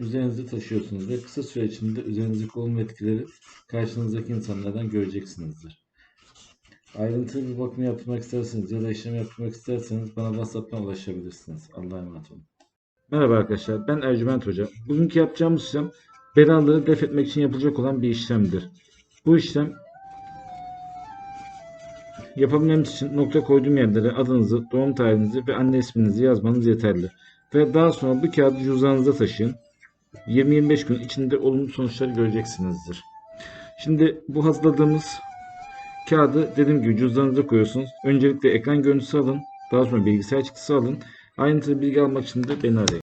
üzerinizde taşıyorsunuz ve kısa süre içinde üzerinizdeki olumlu etkileri karşınızdaki insanlardan göreceksinizdir. Ayrıntılı bir bakım yaptırmak isterseniz ya da işlem yaptırmak isterseniz bana WhatsApp'tan ulaşabilirsiniz. Allah'a emanet olun. Merhaba arkadaşlar, ben Ercüment Hoca. Bugünkü yapacağımız işlem belaları def etmek için yapılacak olan bir işlemdir. Bu işlem yapabilmemiz için nokta koyduğum yerlere adınızı, doğum tarihinizi ve anne isminizi yazmanız yeterli. Ve daha sonra bu kağıdı cüzdanınıza taşıyın. 20-25 gün içinde olumlu sonuçlar göreceksinizdir. Şimdi bu hazırladığımız kağıdı dediğim gibi cüzdanınıza koyuyorsunuz. Öncelikle ekran görüntüsü alın. Daha sonra bilgisayar çıktısı alın. Ayrıntılı bilgi almak için de beni arayın.